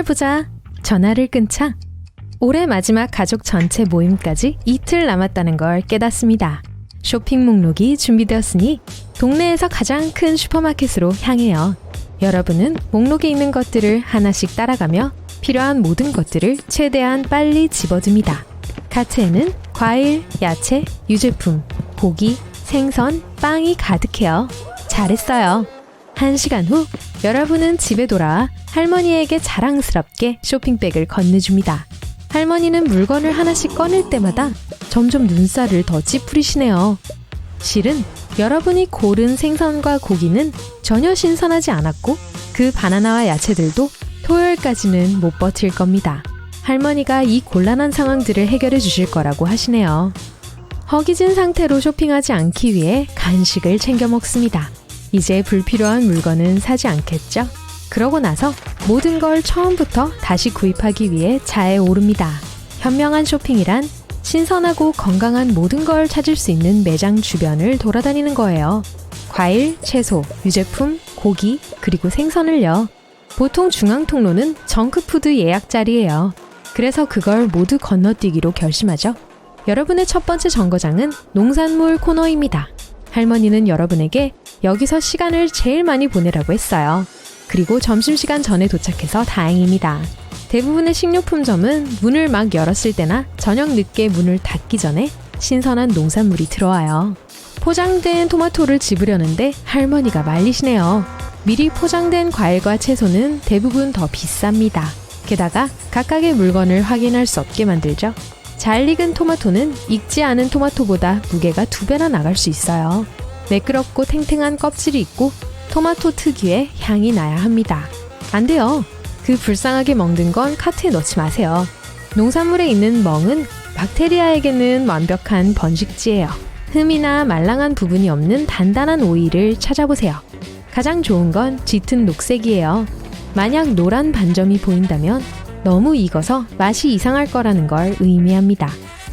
날 보자. 전화를 끊자. 올해 마지막 가족 전체 모임까지 이틀 남았다는 걸 깨닫습니다. 쇼핑 목록이 준비되었으니 동네에서 가장 큰 슈퍼마켓으로 향해요. 여러분은 목록에 있는 것들을 하나씩 따라가며 필요한 모든 것들을 최대한 빨리 집어듭니다. 카트에는 과일, 야채, 유제품, 고기, 생선, 빵이 가득해요. 잘했어요. 한 시간 후 여러분은 집에 돌아와 할머니에게 자랑스럽게 쇼핑백을 건네줍니다. 할머니는 물건을 하나씩 꺼낼 때마다 점점 눈살을 더 찌푸리시네요. 실은 여러분이 고른 생선과 고기는 전혀 신선하지 않았고 그 바나나와 야채들도 토요일까지는 못 버틸 겁니다. 할머니가 이 곤란한 상황들을 해결해 주실 거라고 하시네요. 허기진 상태로 쇼핑하지 않기 위해 간식을 챙겨 먹습니다. 이제 불필요한 물건은 사지 않겠죠? 그러고 나서 모든 걸 처음부터 다시 구입하기 위해 차에 오릅니다. 현명한 쇼핑이란 신선하고 건강한 모든 걸 찾을 수 있는 매장 주변을 돌아다니는 거예요. 과일, 채소, 유제품, 고기, 그리고 생선을요. 보통 중앙 통로는 정크푸드 예약 자리예요. 그래서 그걸 모두 건너뛰기로 결심하죠. 여러분의 첫 번째 정거장은 농산물 코너입니다. 할머니는 여러분에게 여기서 시간을 제일 많이 보내라고 했어요. 그리고 점심시간 전에 도착해서 다행입니다. 대부분의 식료품점은 문을 막 열었을 때나 저녁 늦게 문을 닫기 전에 신선한 농산물이 들어와요. 포장된 토마토를 집으려는데 할머니가 말리시네요. 미리 포장된 과일과 채소는 대부분 더 비쌉니다. 게다가 각각의 물건을 확인할 수 없게 만들죠. 잘 익은 토마토는 익지 않은 토마토보다 무게가 두 배나 나갈 수 있어요. 매끄럽고 탱탱한 껍질이 있고 토마토 특유의 향이 나야 합니다. 안 돼요. 그 불쌍하게 먹는 건 카트에 넣지 마세요. 농산물에 있는 멍은 박테리아에게는 완벽한 번식지예요. 흠이나 말랑한 부분이 없는 단단한 오이를 찾아보세요. 가장 좋은 건 짙은 녹색이에요. 만약 노란 반점이 보인다면 너무 익어서 맛이 이상할 거라는 걸 의미합니다.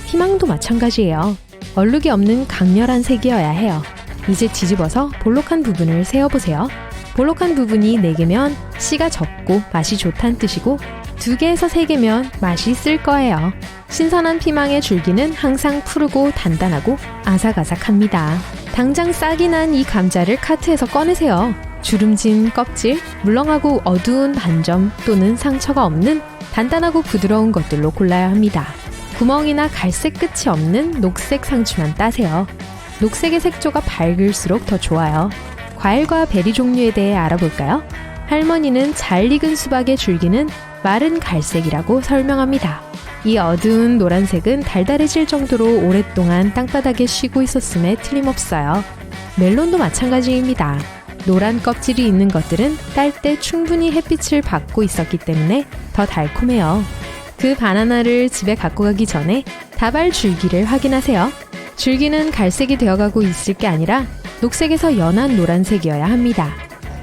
희망도 마찬가지예요. 얼룩이 없는 강렬한 색이어야 해요. 이제 뒤집어서 볼록한 부분을 세어보세요. 볼록한 부분이 4개면 씨가 적고 맛이 좋다는 뜻이고 2개에서 3개면 맛이 쓸 거예요. 신선한 피망의 줄기는 항상 푸르고 단단하고 아삭아삭합니다. 당장 싹이 난 이 감자를 카트에서 꺼내세요. 주름진 껍질, 물렁하고 어두운 반점 또는 상처가 없는 단단하고 부드러운 것들로 골라야 합니다. 구멍이나 갈색 끝이 없는 녹색 상추만 따세요. 녹색의 색조가 밝을수록 더 좋아요. 과일과 베리 종류에 대해 알아볼까요? 할머니는 잘 익은 수박의 줄기는 마른 갈색이라고 설명합니다. 이 어두운 노란색은 달달해질 정도로 오랫동안 땅바닥에 쉬고 있었음에 틀림없어요. 멜론도 마찬가지입니다. 노란 껍질이 있는 것들은 딸 때 충분히 햇빛을 받고 있었기 때문에 더 달콤해요. 그 바나나를 집에 갖고 가기 전에 다발 줄기를 확인하세요. 줄기는 갈색이 되어가고 있을 게 아니라 녹색에서 연한 노란색이어야 합니다.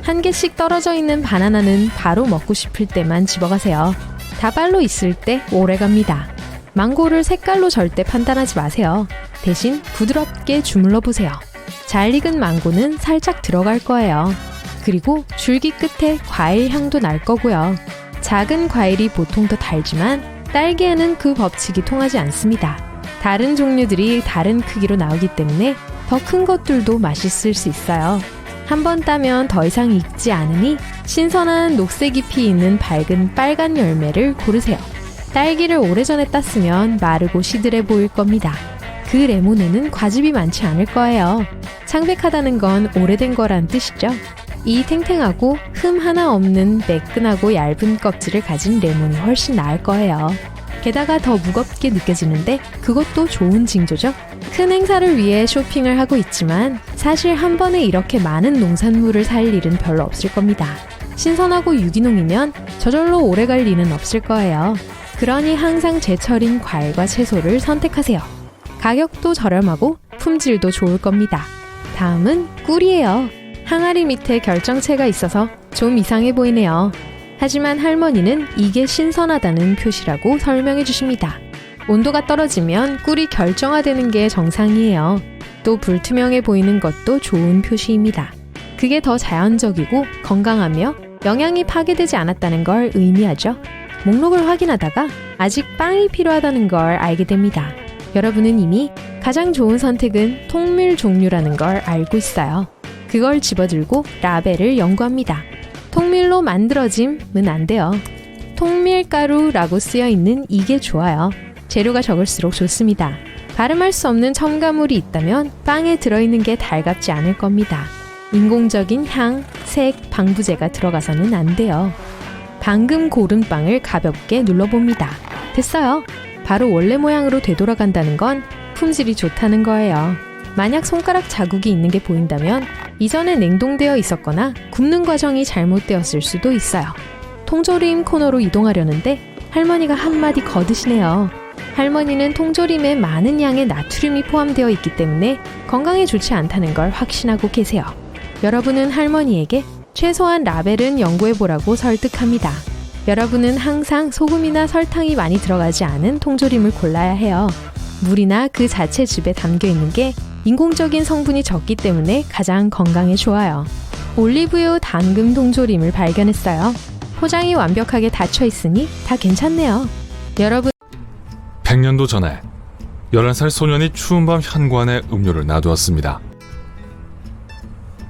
한 개씩 떨어져 있는 바나나는 바로 먹고 싶을 때만 집어가세요. 다발로 있을 때 오래 갑니다. 망고를 색깔로 절대 판단하지 마세요. 대신 부드럽게 주물러 보세요. 잘 익은 망고는 살짝 들어갈 거예요. 그리고 줄기 끝에 과일 향도 날 거고요. 작은 과일이 보통 더 달지만 딸기에는 그 법칙이 통하지 않습니다. 다른 종류들이 다른 크기로 나오기 때문에 더 큰 것들도 맛있을 수 있어요. 한 번 따면 더 이상 익지 않으니 신선한 녹색 잎이 있는 밝은 빨간 열매를 고르세요. 딸기를 오래전에 땄으면 마르고 시들해 보일 겁니다. 그 레몬에는 과즙이 많지 않을 거예요. 창백하다는 건 오래된 거란 뜻이죠. 이 탱탱하고 흠 하나 없는 매끈하고 얇은 껍질을 가진 레몬이 훨씬 나을 거예요. 게다가 더 무겁게 느껴지는데 그것도 좋은 징조죠. 큰 행사를 위해 쇼핑을 하고 있지만 사실 한 번에 이렇게 많은 농산물을 살 일은 별로 없을 겁니다. 신선하고 유기농이면 저절로 오래 갈 리는 없을 거예요. 그러니 항상 제철인 과일과 채소를 선택하세요. 가격도 저렴하고 품질도 좋을 겁니다. 다음은 꿀이에요. 항아리 밑에 결정체가 있어서 좀 이상해 보이네요. 하지만 할머니는 이게 신선하다는 표시라고 설명해 주십니다. 온도가 떨어지면 꿀이 결정화되는 게 정상이에요. 또 불투명해 보이는 것도 좋은 표시입니다. 그게 더 자연적이고 건강하며 영양이 파괴되지 않았다는 걸 의미하죠. 목록을 확인하다가 아직 빵이 필요하다는 걸 알게 됩니다. 여러분은 이미 가장 좋은 선택은 통밀 종류라는 걸 알고 있어요. 그걸 집어들고 라벨을 연구합니다. 통밀로 만들어짐은 안 돼요. 통밀가루라고 쓰여 있는 이게 좋아요. 재료가 적을수록 좋습니다. 발음할 수 없는 첨가물이 있다면 빵에 들어있는 게 달갑지 않을 겁니다. 인공적인 향, 색, 방부제가 들어가서는 안 돼요. 방금 고른 빵을 가볍게 눌러봅니다. 됐어요. 바로 원래 모양으로 되돌아간다는 건 품질이 좋다는 거예요. 만약 손가락 자국이 있는 게 보인다면 이전에 냉동되어 있었거나 굽는 과정이 잘못되었을 수도 있어요. 통조림 코너로 이동하려는데 할머니가 한마디 거드시네요. 할머니는 통조림에 많은 양의 나트륨이 포함되어 있기 때문에 건강에 좋지 않다는 걸 확신하고 계세요. 여러분은 할머니에게 최소한 라벨은 연구해보라고 설득합니다. 여러분은 항상 소금이나 설탕이 많이 들어가지 않은 통조림을 골라야 해요. 물이나 그 자체 즙에 담겨 있는 게 인공적인 성분이 적기 때문에 가장 건강에 좋아요. 올리브유 당금 통조림을 발견했어요. 포장이 완벽하게 닫혀 있으니 다 괜찮네요. 여러분 100년도 전에 11살 소년이 추운 밤 현관에 음료를 놔두었습니다.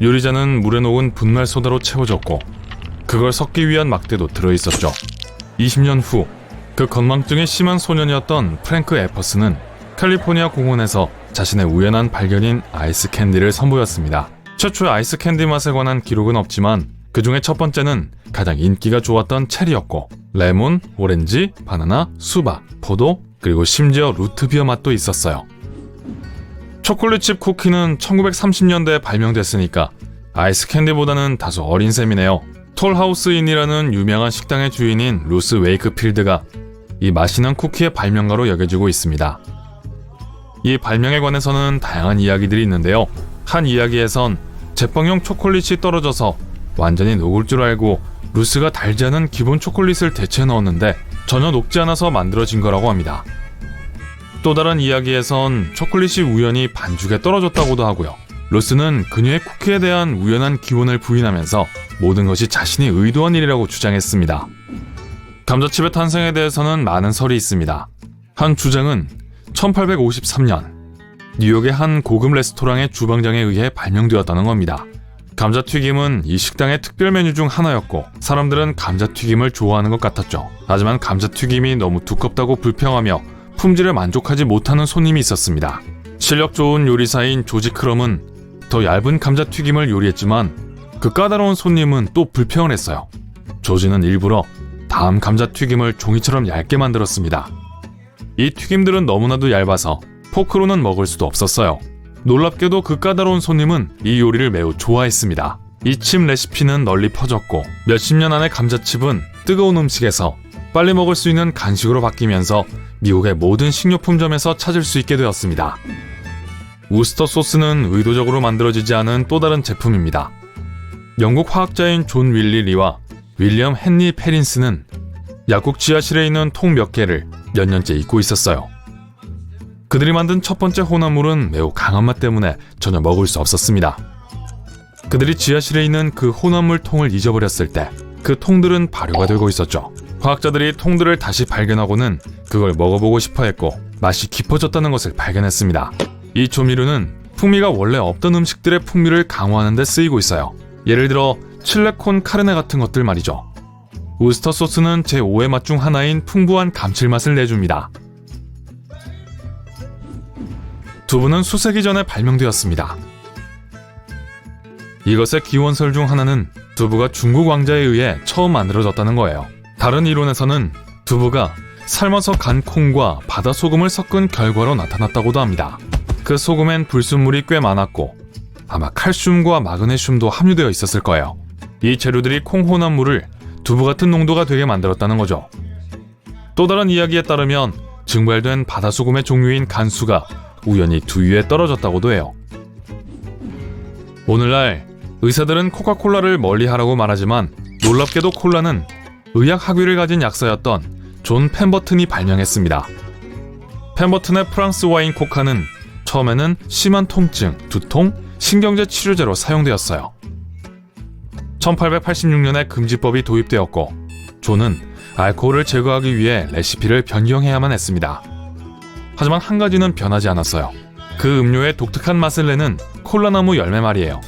유리잔은 물에 녹은 분말 소다로 채워졌고 그걸 섞기 위한 막대도 들어 있었죠. 20년 후 그 건망증이 심한 소년이었던 프랭크 에퍼스는 캘리포니아 공원에서 자신의 우연한 발견인 아이스 캔디를 선보였습니다. 최초의 아이스 캔디 맛에 관한 기록은 없지만 그 중에 첫 번째는 가장 인기가 좋았던 체리였고 레몬, 오렌지, 바나나, 수박, 포도 그리고 심지어 루트비어 맛도 있었어요. 초콜릿칩 쿠키는 1930년대에 발명됐으니까 아이스 캔디보다는 다소 어린 셈이네요. 톨하우스인이라는 유명한 식당의 주인인 루스 웨이크필드가 이 맛있는 쿠키의 발명가로 여겨지고 있습니다. 이 발명에 관해서는 다양한 이야기들이 있는데요. 한 이야기에선 제빵용 초콜릿이 떨어져서 완전히 녹을 줄 알고 루스가 달지 않은 기본 초콜릿을 대체 넣었는데 전혀 녹지 않아서 만들어진 거라고 합니다. 또 다른 이야기에선 초콜릿이 우연히 반죽에 떨어졌다고도 하고요. 루스는 그녀의 쿠키에 대한 우연한 기원을 부인하면서 모든 것이 자신이 의도한 일이라고 주장했습니다. 감자칩의 탄생에 대해서는 많은 설이 있습니다. 한 주장은 1853년 뉴욕의 한 고급 레스토랑의 주방장에 의해 발명되었다는 겁니다. 감자튀김은 이 식당의 특별 메뉴 중 하나였고 사람들은 감자튀김을 좋아하는 것 같았죠. 하지만 감자튀김이 너무 두껍다고 불평하며 품질에 만족하지 못하는 손님이 있었습니다. 실력 좋은 요리사인 조지 크럼은 더 얇은 감자튀김을 요리했지만 그 까다로운 손님은 또 불평을 했어요. 조지는 일부러 다음 감자튀김을 종이처럼 얇게 만들었습니다. 이 튀김들은 너무나도 얇아서 포크로는 먹을 수도 없었어요. 놀랍게도 그 까다로운 손님은 이 요리를 매우 좋아했습니다. 이 칩 레시피는 널리 퍼졌고 몇십 년 안에 감자칩은 뜨거운 음식에서 빨리 먹을 수 있는 간식으로 바뀌면서 미국의 모든 식료품점에서 찾을 수 있게 되었습니다. 우스터 소스는 의도적으로 만들어지지 않은 또 다른 제품입니다. 영국 화학자인 존 윌리 리와 윌리엄 헨리 페린스는 약국 지하실에 있는 통 몇 개를 몇 년째 잊고 있었어요. 그들이 만든 첫 번째 혼합물은 매우 강한 맛 때문에 전혀 먹을 수 없었습니다. 그들이 지하실에 있는 그 혼합물 통을 잊어버렸을 때 그 통들은 발효가 되고 있었죠. 과학자들이 통들을 다시 발견하고는 그걸 먹어보고 싶어 했고 맛이 깊어졌다는 것을 발견했습니다. 이 조미료는 풍미가 원래 없던 음식들의 풍미를 강화하는 데 쓰이고 있어요. 예를 들어 칠레콘 카르네 같은 것들 말이죠. 우스터 소스는 제 5의 맛 중 하나인 풍부한 감칠맛을 내줍니다. 두부는 수세기 전에 발명되었습니다. 이것의 기원설 중 하나는 두부가 중국 왕자에 의해 처음 만들어졌다는 거예요. 다른 이론에서는 두부가 삶아서 간 콩과 바다 소금을 섞은 결과로 나타났다고도 합니다. 그 소금엔 불순물이 꽤 많았고 아마 칼슘과 마그네슘도 함유되어 있었을 거예요. 이 재료들이 콩 혼합물을 두부 같은 농도가 되게 만들었다는 거죠. 또 다른 이야기에 따르면 증발된 바다 소금의 종류인 간수가 우연히 두유에 떨어졌다고도 해요. 오늘날 의사들은 코카콜라를 멀리하라고 말하지만 놀랍게도 콜라는 의학 학위를 가진 약사였던 존 펜버튼이 발명했습니다. 펜버튼의 프랑스 와인 코카는 처음에는 심한 통증, 두통, 신경제 치료제로 사용되었어요. 1886년에 금지법이 도입되었고 존은 알코올을 제거하기 위해 레시피를 변경해야만 했습니다. 하지만 한 가지는 변하지 않았어요. 그 음료의 독특한 맛을 내는 콜라나무 열매 말이에요.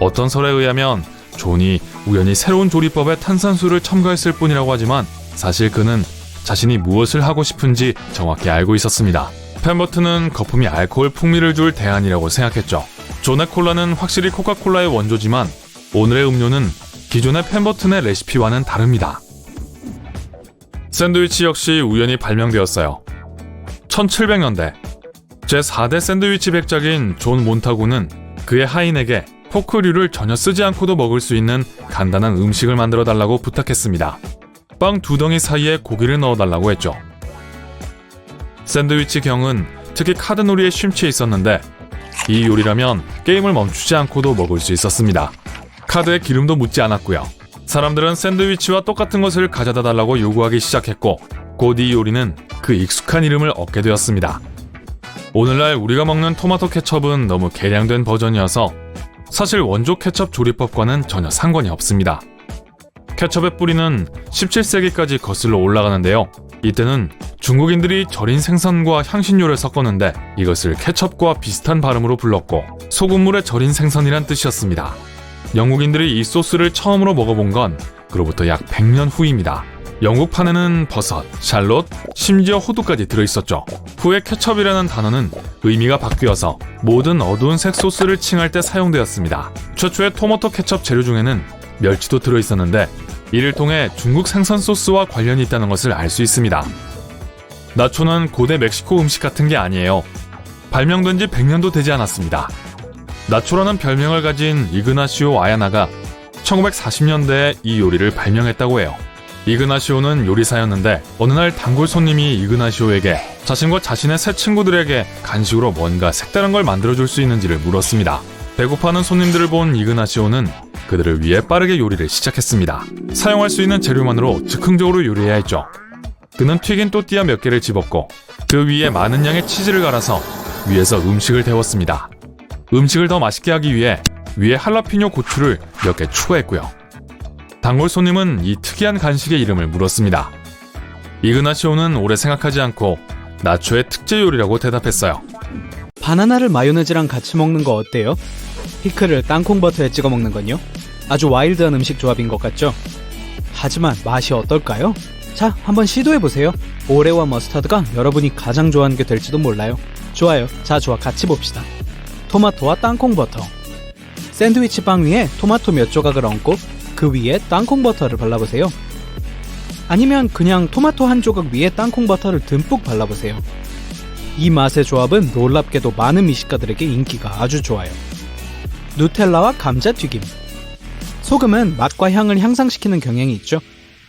어떤 설에 의하면 존이 우연히 새로운 조리법에 탄산수를 첨가했을 뿐이라고 하지만 사실 그는 자신이 무엇을 하고 싶은지 정확히 알고 있었습니다. 펜버튼은 거품이 알코올 풍미를 줄 대안이라고 생각했죠. 존의 콜라는 확실히 코카콜라의 원조지만 오늘의 음료는 기존의 펜버튼의 레시피와는 다릅니다. 샌드위치 역시 우연히 발명되었어요. 1700년대 제4대 샌드위치 백작인 존 몬타구는 그의 하인에게 포크류를 전혀 쓰지 않고도 먹을 수 있는 간단한 음식을 만들어 달라고 부탁했습니다. 빵 두 덩이 사이에 고기를 넣어 달라고 했죠. 샌드위치 경은 특히 카드놀이에 심취해 있었는데 이 요리라면 게임을 멈추지 않고도 먹을 수 있었습니다. 카드에 기름도 묻지 않았고요. 사람들은 샌드위치와 똑같은 것을 가져다 달라고 요구하기 시작했고 곧 이 요리는 그 익숙한 이름을 얻게 되었습니다. 오늘날 우리가 먹는 토마토 케첩은 너무 개량된 버전이어서 사실 원조 케첩 조리법과는 전혀 상관이 없습니다. 케첩의 뿌리는 17세기까지 거슬러 올라가는데요. 이때는 중국인들이 절인 생선과 향신료를 섞었는데 이것을 케첩과 비슷한 발음으로 불렀고 소금물에 절인 생선이란 뜻이었습니다. 영국인들이 이 소스를 처음으로 먹어본 건 그로부터 약 100년 후입니다. 영국 판에는 버섯, 샬롯, 심지어 호두까지 들어있었죠. 후에 케첩이라는 단어는 의미가 바뀌어서 모든 어두운 색 소스를 칭할 때 사용되었습니다. 최초의 토마토 케첩 재료 중에는 멸치도 들어있었는데 이를 통해 중국 생선 소스와 관련이 있다는 것을 알 수 있습니다. 나초는 고대 멕시코 음식 같은 게 아니에요. 발명된 지 100년도 되지 않았습니다. 나초라는 별명을 가진 이그나시오 아야나가 1940년대에 이 요리를 발명했다고 해요. 이그나시오는 요리사였는데 어느 날 단골 손님이 이그나시오에게 자신과 자신의 새 친구들에게 간식으로 뭔가 색다른 걸 만들어줄 수 있는지를 물었습니다. 배고파하는 손님들을 본 이그나시오는 그들을 위해 빠르게 요리를 시작했습니다. 사용할 수 있는 재료만으로 즉흥적으로 요리해야 했죠. 그는 튀긴 또띠아 몇 개를 집었고 그 위에 많은 양의 치즈를 갈아서 위에서 음식을 데웠습니다. 음식을 더 맛있게 하기 위해 위에 할라피뇨 고추를 몇 개 추가했고요. 단골 손님은 이 특이한 간식의 이름을 물었습니다. 이그나시오는 오래 생각하지 않고 나초의 특제 요리라고 대답했어요. 바나나를 마요네즈랑 같이 먹는 거 어때요? 피클을 땅콩 버터에 찍어 먹는 건요? 아주 와일드한 음식 조합인 것 같죠? 하지만 맛이 어떨까요? 자, 한번 시도해 보세요. 오레오와 머스타드가 여러분이 가장 좋아하는 게 될지도 몰라요. 좋아요. 자, 좋아. 같이 봅시다. 토마토와 땅콩 버터. 샌드위치 빵 위에 토마토 몇 조각을 얹고 그 위에 땅콩 버터를 발라보세요. 아니면 그냥 토마토 한 조각 위에 땅콩 버터를 듬뿍 발라보세요. 이 맛의 조합은 놀랍게도 많은 미식가들에게 인기가 아주 좋아요. 누텔라와 감자튀김. 소금은 맛과 향을 향상시키는 경향이 있죠.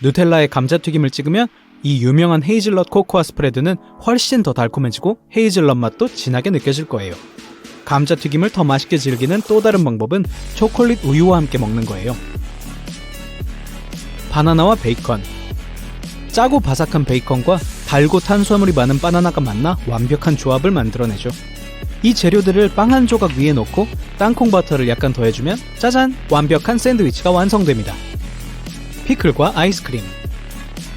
누텔라에 감자튀김을 찍으면 이 유명한 헤이즐넛 코코아 스프레드는 훨씬 더 달콤해지고 헤이즐넛 맛도 진하게 느껴질 거예요. 감자튀김을 더 맛있게 즐기는 또 다른 방법은 초콜릿 우유와 함께 먹는 거예요. 바나나와 베이컨. 짜고 바삭한 베이컨과 달고 탄수화물이 많은 바나나가 만나 완벽한 조합을 만들어내죠. 이 재료들을 빵 한 조각 위에 넣고 땅콩 버터를 약간 더해주면 짜잔! 완벽한 샌드위치가 완성됩니다. 피클과 아이스크림.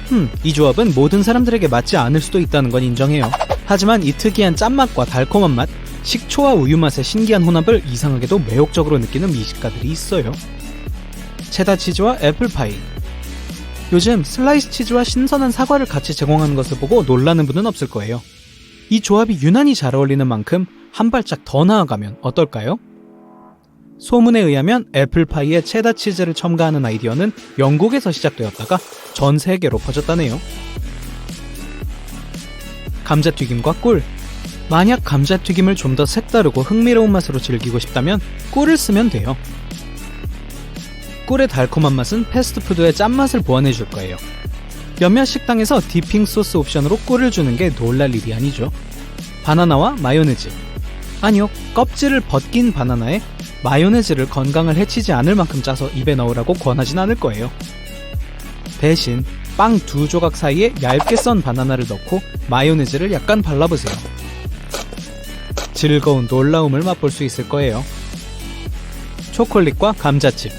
흠, 이 조합은 모든 사람들에게 맞지 않을 수도 있다는 건 인정해요. 하지만 이 특이한 짠맛과 달콤한 맛, 식초와 우유 맛의 신기한 혼합을 이상하게도 매혹적으로 느끼는 미식가들이 있어요. 체다 치즈와 애플파이. 요즘 슬라이스 치즈와 신선한 사과를 같이 제공하는 것을 보고 놀라는 분은 없을 거예요. 이 조합이 유난히 잘 어울리는 만큼 한 발짝 더 나아가면 어떨까요? 소문에 의하면 애플파이에 체다 치즈를 첨가하는 아이디어는 영국에서 시작되었다가 전 세계로 퍼졌다네요. 감자튀김과 꿀. 만약 감자튀김을 좀 더 색다르고 흥미로운 맛으로 즐기고 싶다면 꿀을 쓰면 돼요. 꿀의 달콤한 맛은 패스트푸드의 짠맛을 보완해 줄 거예요. 몇몇 식당에서 디핑 소스 옵션으로 꿀을 주는 게 놀랄 일이 아니죠. 바나나와 마요네즈. 아니요, 껍질을 벗긴 바나나에 마요네즈를 건강을 해치지 않을 만큼 짜서 입에 넣으라고 권하진 않을 거예요. 대신 빵 두 조각 사이에 얇게 썬 바나나를 넣고 마요네즈를 약간 발라보세요. 즐거운 놀라움을 맛볼 수 있을 거예요. 초콜릿과 감자칩.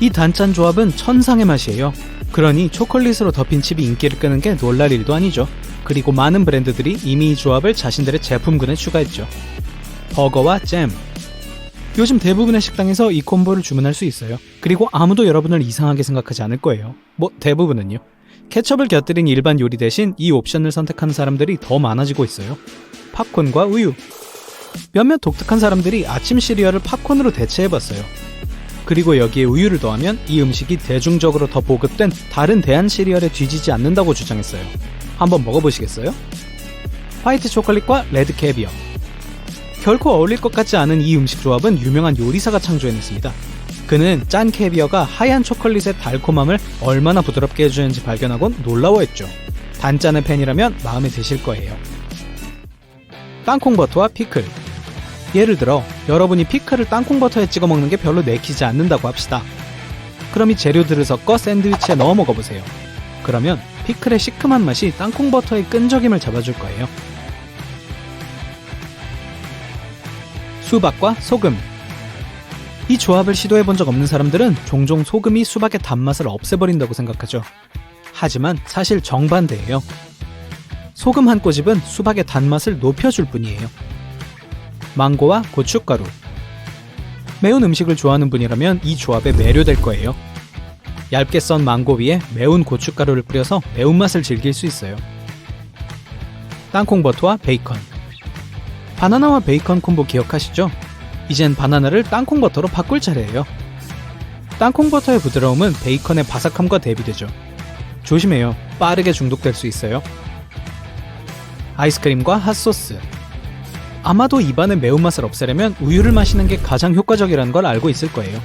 이 단짠 조합은 천상의 맛이에요. 그러니 초콜릿으로 덮인 칩이 인기를 끄는 게 놀랄 일도 아니죠. 그리고 많은 브랜드들이 이미 이 조합을 자신들의 제품군에 추가했죠. 버거와 잼. 요즘 대부분의 식당에서 이 콤보를 주문할 수 있어요. 그리고 아무도 여러분을 이상하게 생각하지 않을 거예요. 뭐 대부분은요. 케첩을 곁들인 일반 요리 대신 이 옵션을 선택하는 사람들이 더 많아지고 있어요. 팝콘과 우유. 몇몇 독특한 사람들이 아침 시리얼을 팝콘으로 대체해봤어요. 그리고 여기에 우유를 더하면 이 음식이 대중적으로 더 보급된 다른 대한 시리얼에 뒤지지 않는다고 주장했어요. 한번 먹어보시겠어요? 화이트 초콜릿과 레드 캐비어. 결코 어울릴 것 같지 않은 이 음식 조합은 유명한 요리사가 창조해냈습니다. 그는 짠 캐비어가 하얀 초콜릿의 달콤함을 얼마나 부드럽게 해주는지 발견하곤 놀라워했죠. 단짠의 팬이라면 마음에 드실 거예요. 땅콩버터와 피클. 예를 들어 여러분이 피클을 땅콩버터에 찍어 먹는 게 별로 내키지 않는다고 합시다. 그럼 이 재료들을 섞어 샌드위치에 넣어 먹어보세요. 그러면 피클의 시큼한 맛이 땅콩버터의 끈적임을 잡아줄 거예요. 수박과 소금. 이 조합을 시도해 본 적 없는 사람들은 종종 소금이 수박의 단맛을 없애버린다고 생각하죠. 하지만 사실 정반대예요. 소금 한 꼬집은 수박의 단맛을 높여줄 뿐이에요. 망고와 고춧가루. 매운 음식을 좋아하는 분이라면 이 조합에 매료될 거예요. 얇게 썬 망고 위에 매운 고춧가루를 뿌려서 매운맛을 즐길 수 있어요. 땅콩버터와 베이컨. 바나나와 베이컨 콤보 기억하시죠? 이젠 바나나를 땅콩버터로 바꿀 차례예요. 땅콩버터의 부드러움은 베이컨의 바삭함과 대비되죠. 조심해요. 빠르게 중독될 수 있어요. 아이스크림과 핫소스. 아마도 입안의 매운맛을 없애려면 우유를 마시는 게 가장 효과적이라는 걸 알고 있을 거예요.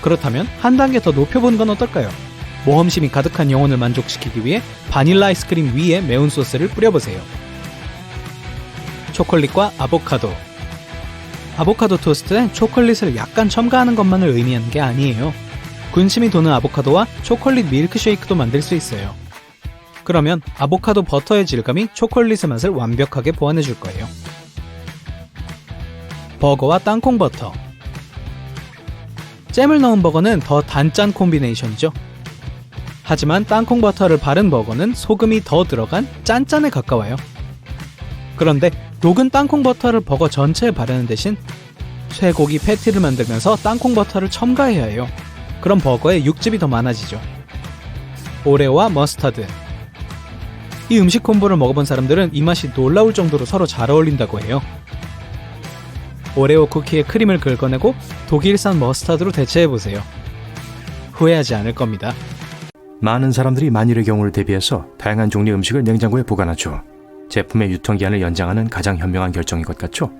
그렇다면 한 단계 더 높여보는 건 어떨까요? 모험심이 가득한 영혼을 만족시키기 위해 바닐라 아이스크림 위에 매운 소스를 뿌려보세요. 초콜릿과 아보카도. 아보카도 토스트에 초콜릿을 약간 첨가하는 것만을 의미하는 게 아니에요. 군침이 도는 아보카도와 초콜릿 밀크쉐이크도 만들 수 있어요. 그러면 아보카도 버터의 질감이 초콜릿의 맛을 완벽하게 보완해 줄 거예요. 버거와 땅콩 버터. 잼을 넣은 버거는 더 단짠 콤비네이션이죠. 하지만 땅콩 버터를 바른 버거는 소금이 더 들어간 짠짠에 가까워요. 그런데 녹은 땅콩 버터를 버거 전체에 바르는 대신 쇠고기 패티를 만들면서 땅콩 버터를 첨가해야 해요. 그럼 버거에 육즙이 더 많아지죠. 오레오와 머스타드. 이 음식 콤보를 먹어본 사람들은 이 맛이 놀라울 정도로 서로 잘 어울린다고 해요. 오레오 쿠키에 크림을 긁어내고 독일산 머스타드로 대체해보세요. 후회하지 않을 겁니다. 많은 사람들이 만일의 경우를 대비해서 다양한 종류의 음식을 냉장고에 보관하죠. 제품의 유통기한을 연장하는 가장 현명한 결정인 것 같죠?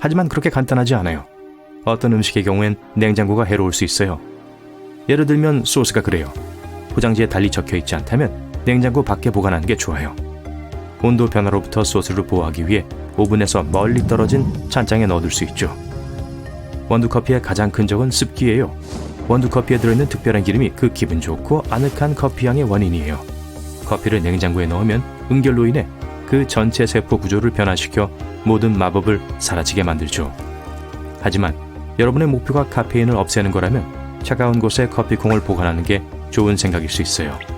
하지만 그렇게 간단하지 않아요. 어떤 음식의 경우엔 냉장고가 해로울 수 있어요. 예를 들면 소스가 그래요. 포장지에 달리 적혀 있지 않다면 냉장고 밖에 보관하는 게 좋아요. 온도 변화로부터 소스를 보호하기 위해 오븐에서 멀리 떨어진 찬장에 넣어둘 수 있죠. 원두커피의 가장 큰 적은 습기예요. 원두커피에 들어있는 특별한 기름이 그 기분 좋고 아늑한 커피향의 원인이에요. 커피를 냉장고에 넣으면 응결로 인해 그 전체 세포 구조를 변화시켜 모든 마법을 사라지게 만들죠. 하지만 여러분의 목표가 카페인을 없애는 거라면 차가운 곳에 커피콩을 보관하는 게 좋은 생각일 수 있어요.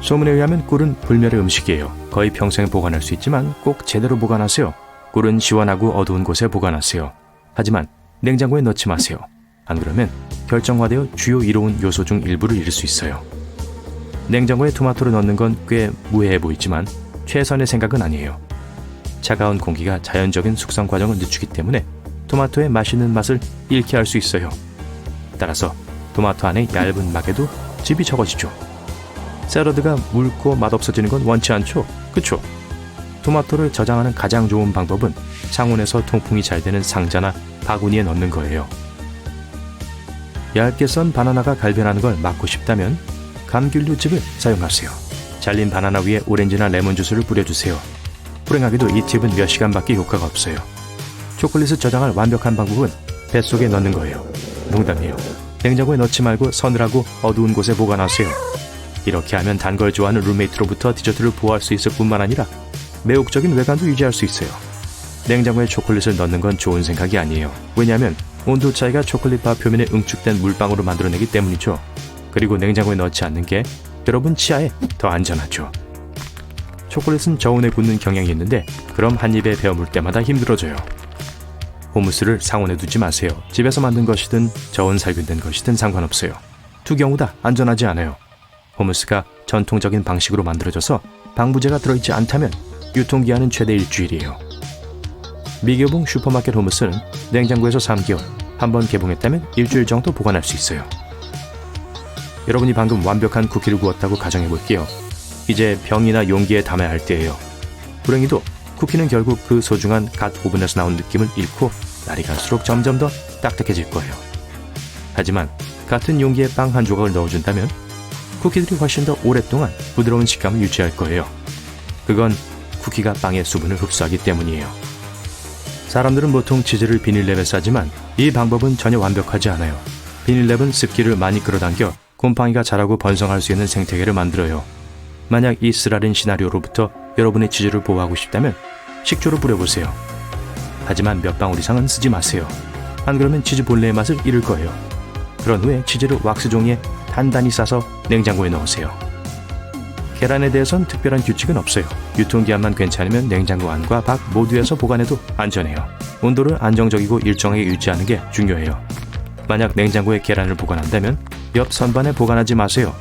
소문에 의하면 꿀은 불멸의 음식이에요. 거의 평생 보관할 수 있지만 꼭 제대로 보관하세요. 꿀은 시원하고 어두운 곳에 보관하세요. 하지만 냉장고에 넣지 마세요. 안 그러면 결정화되어 주요 이로운 요소 중 일부를 잃을 수 있어요. 냉장고에 토마토를 넣는 건 꽤 무해해 보이지만 최선의 생각은 아니에요. 차가운 공기가 자연적인 숙성 과정을 늦추기 때문에 토마토의 맛있는 맛을 잃게 할 수 있어요. 따라서 토마토 안의 얇은 막에도 즙이 적어지죠. 샐러드가 묽고 맛없어지는 건 원치 않죠? 그쵸? 토마토를 저장하는 가장 좋은 방법은 상온에서 통풍이 잘 되는 상자나 바구니에 넣는 거예요. 얇게 썬 바나나가 갈변하는 걸 막고 싶다면 감귤류즙을 사용하세요. 잘린 바나나 위에 오렌지나 레몬 주스를 뿌려주세요. 불행하게도 이 팁은 몇 시간밖에 효과가 없어요. 초콜릿을 저장할 완벽한 방법은 뱃속에 넣는 거예요. 농담이에요. 냉장고에 넣지 말고 서늘하고 어두운 곳에 보관하세요. 이렇게 하면 단 걸 좋아하는 룸메이트로부터 디저트를 보호할 수 있을 뿐만 아니라 매혹적인 외관도 유지할 수 있어요. 냉장고에 초콜릿을 넣는 건 좋은 생각이 아니에요. 왜냐하면 온도 차이가 초콜릿바 표면에 응축된 물방울로 만들어내기 때문이죠. 그리고 냉장고에 넣지 않는 게 여러분 치아에 더 안전하죠. 초콜릿은 저온에 굳는 경향이 있는데 그럼 한 입에 베어 물 때마다 힘들어져요. 호무스를 상온에 두지 마세요. 집에서 만든 것이든 저온 살균된 것이든 상관없어요. 두 경우 다 안전하지 않아요. 호무스가 전통적인 방식으로 만들어져서 방부제가 들어있지 않다면 유통기한은 최대 일주일이에요. 미개봉 슈퍼마켓 호무스는 냉장고에서 3개월, 한 번 개봉했다면 일주일 정도 보관할 수 있어요. 여러분이 방금 완벽한 쿠키를 구웠다고 가정해 볼게요. 이제 병이나 용기에 담아야 할 때예요. 불행히도 쿠키는 결국 그 소중한 갓 오븐에서 나온 느낌을 잃고 날이 갈수록 점점 더 딱딱해질 거예요. 하지만 같은 용기에 빵 한 조각을 넣어준다면 쿠키들이 훨씬 더 오랫동안 부드러운 식감을 유지할 거예요. 그건 쿠키가 빵의 수분을 흡수하기 때문이에요. 사람들은 보통 치즈를 비닐랩에 싸지만 이 방법은 전혀 완벽하지 않아요. 비닐랩은 습기를 많이 끌어당겨 곰팡이가 자라고 번성할 수 있는 생태계를 만들어요. 만약 이 쓰라린 시나리오로부터 여러분의 치즈를 보호하고 싶다면 식초로 뿌려보세요. 하지만 몇 방울 이상은 쓰지 마세요. 안 그러면 치즈 본래의 맛을 잃을 거예요. 그런 후에 치즈를 왁스 종이에 단단히 싸서 냉장고에 넣으세요. 계란에 대해선 특별한 규칙은 없어요. 유통기한만 괜찮으면 냉장고 안과 밖 모두에서 보관해도 안전해요. 온도를 안정적이고 일정하게 유지하는 게 중요해요. 만약 냉장고에 계란을 보관한다면 옆 선반에 보관하지 마세요.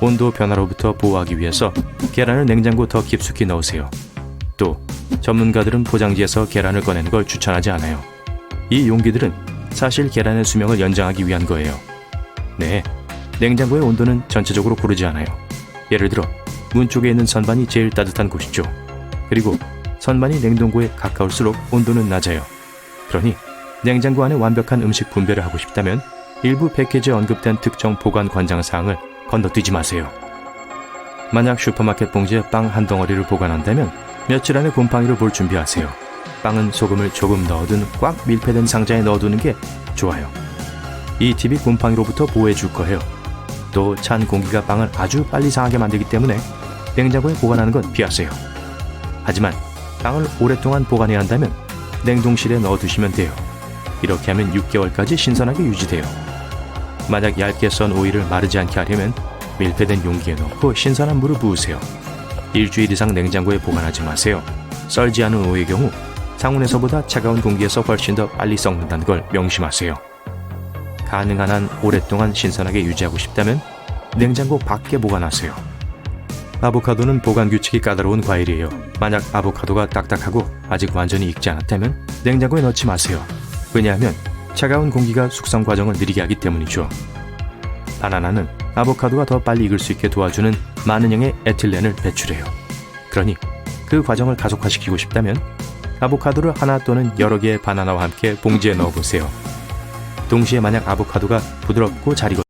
온도 변화로부터 보호하기 위해서 계란을 냉장고 더 깊숙이 넣으세요. 또 전문가들은 포장지에서 계란을 꺼내는 걸 추천하지 않아요. 이 용기들은 사실 계란의 수명을 연장하기 위한 거예요. 네, 냉장고의 온도는 전체적으로 고르지 않아요. 예를 들어 문 쪽에 있는 선반이 제일 따뜻한 곳이죠. 그리고 선반이 냉동고에 가까울수록 온도는 낮아요. 그러니 냉장고 안에 완벽한 음식 분배를 하고 싶다면 일부 패키지에 언급된 특정 보관 관장 사항을 건너뛰지 마세요. 만약 슈퍼마켓 봉지에 빵 한 덩어리를 보관한다면 며칠 안에 곰팡이를 볼 준비하세요. 빵은 소금을 조금 넣어둔 꽉 밀폐된 상자에 넣어두는 게 좋아요. 이 팁이 곰팡이로부터 보호해 줄 거예요. 또 찬 공기가 빵을 아주 빨리 상하게 만들기 때문에 냉장고에 보관하는 건 피하세요. 하지만 빵을 오랫동안 보관해야 한다면 냉동실에 넣어두시면 돼요. 이렇게 하면 6개월까지 신선하게 유지돼요. 만약 얇게 썬 오이를 마르지 않게 하려면 밀폐된 용기에 넣고 신선한 물을 부으세요. 일주일 이상 냉장고에 보관하지 마세요. 썰지 않은 오이의 경우 상온에서보다 차가운 공기에서 훨씬 더 빨리 썩는다는 걸 명심하세요. 가능한 한 오랫동안 신선하게 유지하고 싶다면 냉장고 밖에 보관하세요. 아보카도는 보관 규칙이 까다로운 과일이에요. 만약 아보카도가 딱딱하고 아직 완전히 익지 않았다면 냉장고에 넣지 마세요. 왜냐하면 차가운 공기가 숙성 과정을 느리게 하기 때문이죠. 바나나는 아보카도가 더 빨리 익을 수 있게 도와주는 많은 양의 에틸렌을 배출해요. 그러니 그 과정을 가속화시키고 싶다면 아보카도를 하나 또는 여러 개의 바나나와 함께 봉지에 넣어보세요. 동시에 만약 아보카도가 부드럽고 잘 익었